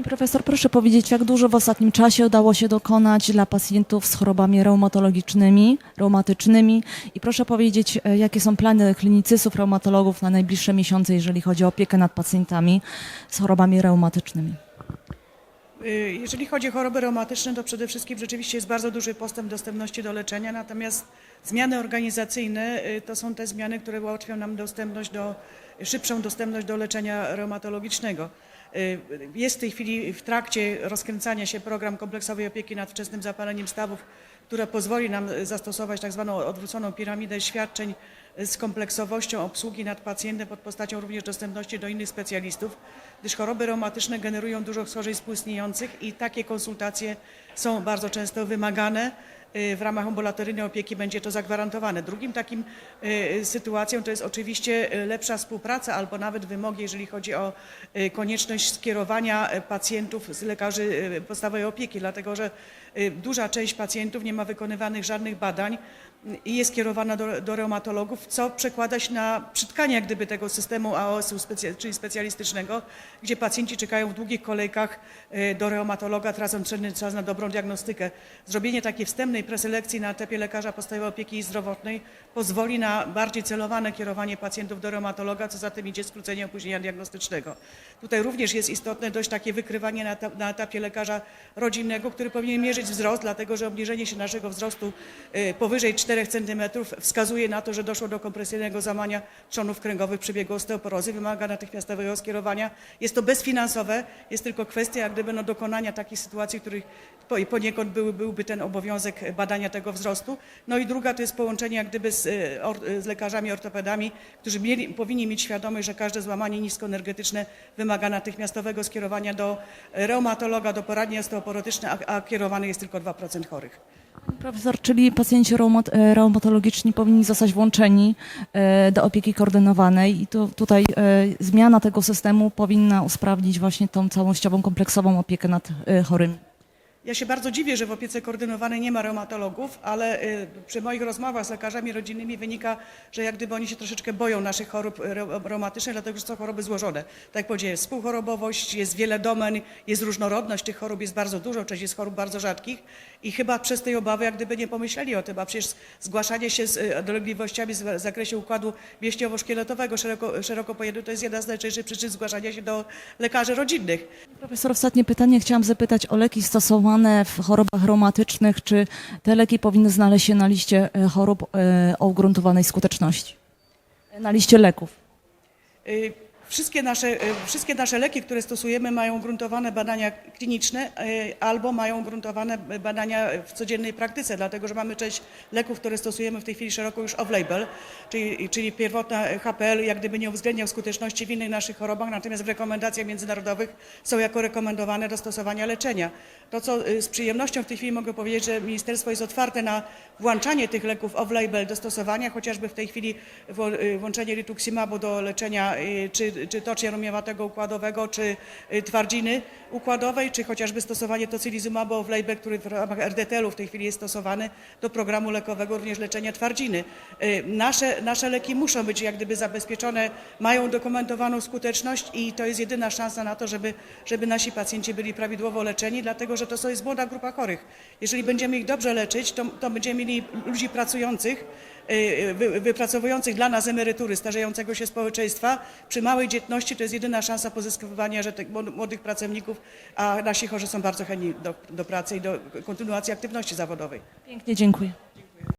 Pani profesor, proszę powiedzieć, jak dużo w ostatnim czasie udało się dokonać dla pacjentów z chorobami reumatologicznymi, reumatycznymi i proszę powiedzieć, e, jakie są plany klinicystów, reumatologów na najbliższe miesiące, jeżeli chodzi o opiekę nad pacjentami z chorobami reumatycznymi. Y, Jeżeli chodzi o choroby reumatyczne, to przede wszystkim rzeczywiście jest bardzo duży postęp dostępności do leczenia, natomiast zmiany organizacyjne y, to są te zmiany, które ułatwią nam dostępność do, szybszą dostępność do leczenia reumatologicznego. Y, Jest w tej chwili w trakcie rozkręcania się program kompleksowej opieki nad wczesnym zapaleniem stawów, która pozwoli nam zastosować tak zwaną odwróconą piramidę świadczeń z kompleksowością obsługi nad pacjentem pod postacią również dostępności do innych specjalistów, gdyż choroby reumatyczne generują dużo schorzeń współistniejących i takie konsultacje są bardzo często wymagane. Y, W ramach ambulatoryjnej opieki będzie to zagwarantowane. Drugim takim y, sytuacją to jest oczywiście y, lepsza współpraca albo nawet wymogi, jeżeli chodzi o konieczność skierowania pacjentów z lekarzy podstawowej opieki, dlatego że duża część pacjentów nie ma wykonywanych żadnych badań i jest kierowana do, do reumatologów, co przekłada się na przytkanie jak gdyby tego systemu AOS-u, czyli specjalistycznego, gdzie pacjenci czekają w długich kolejkach do reumatologa, tracą cenny czas na dobrą diagnostykę. Zrobienie takiej wstępnej preselekcji na etapie lekarza podstawowej opieki zdrowotnej pozwoli na bardziej celowane kierowanie pacjentów do reumatologa, co za tym idzie skrócenie opóźnienia diagnostycznego. Tutaj również jest istotne dość takie wykrywanie na, na etapie lekarza rodzinnego, który powinien mierzyć wzrost, dlatego że obniżenie się naszego wzrostu y, powyżej 4 cm wskazuje na to, że doszło do kompresyjnego zamania trzonów kręgowych przebiegu osteoporozy, wymaga natychmiastowego skierowania. Jest to bezfinansowe, jest tylko kwestia jak gdyby no, dokonania takich sytuacji, w których poniekąd były, byłby ten obowiązek badania tego wzrostu. No i druga to jest połączenie jak gdyby z, y, or, z lekarzami ortopedami, którzy mieli, powinni mieć świadomość, że każde złamanie niskoenergetyczne wymaga natychmiastowego skierowania do reumatologa, do poradni osteoporotycznej, a, a kierowanych jest tylko 2% chorych. Profesor, czyli pacjenci reumat, e, reumatologiczni powinni zostać włączeni e, do opieki koordynowanej i tu, tutaj e, zmiana tego systemu powinna usprawnić właśnie tą całościową, kompleksową opiekę nad chorymi. Ja się bardzo dziwię, że w opiece koordynowanej nie ma reumatologów, ale y, przy moich rozmowach z lekarzami rodzinnymi wynika, że jak gdyby oni się troszeczkę boją naszych chorób re- reumatycznych, dlatego że są choroby złożone. Tak jak powiedziałem, jest współchorobowość, jest wiele domen, jest różnorodność tych chorób, jest bardzo dużo, część jest chorób bardzo rzadkich i chyba przez tej obawy jak gdyby nie pomyśleli o tym, a przecież zgłaszanie się z y, dolegliwościami w zakresie układu mięśniowo-szkieletowego szeroko, szeroko to jest jedna z najczęstszych przyczyn zgłaszania się do lekarzy rodzinnych. Profesor, ostatnie pytanie. Chciałam zapytać o leki stosowane w chorobach reumatycznych. Czy te leki powinny znaleźć się na liście e, chorób e, o ugruntowanej skuteczności? Na liście leków. Y, Wszystkie nasze, y, wszystkie nasze leki, które stosujemy, mają ugruntowane badania kliniczne y, albo mają ugruntowane badania w codziennej praktyce, dlatego że mamy część leków, które stosujemy w tej chwili szeroko już off-label, czyli, czyli pierwotna HPL jak gdyby nie uwzględniał skuteczności w innych naszych chorobach, natomiast w rekomendacjach międzynarodowych są jako rekomendowane do stosowania leczenia. To, co y, z przyjemnością w tej chwili mogę powiedzieć, że ministerstwo jest otwarte na włączanie tych leków off-label do stosowania, chociażby w tej chwili włączenie rituximabu do leczenia czy, czy tocznia rumianowego układowego, czy y, twardziny układowej, czy chociażby stosowanie tocilizumabu off-label, który w ramach RDTL-u w tej chwili jest stosowany do programu lekowego również leczenia twardziny. Y, Nasze, nasze leki muszą być jak gdyby zabezpieczone, mają dokumentowaną skuteczność i to jest jedyna szansa na to, żeby, żeby nasi pacjenci byli prawidłowo leczeni, dlatego że to jest młoda grupa chorych. Jeżeli będziemy ich dobrze leczyć, to, to będziemy mieli ludzi pracujących, wypracowujących dla nas emerytury starzejącego się społeczeństwa. Przy małej dzietności to jest jedyna szansa pozyskiwania że młodych pracowników, a nasi chorzy są bardzo chętni do, do pracy i do kontynuacji aktywności zawodowej. Pięknie dziękuję.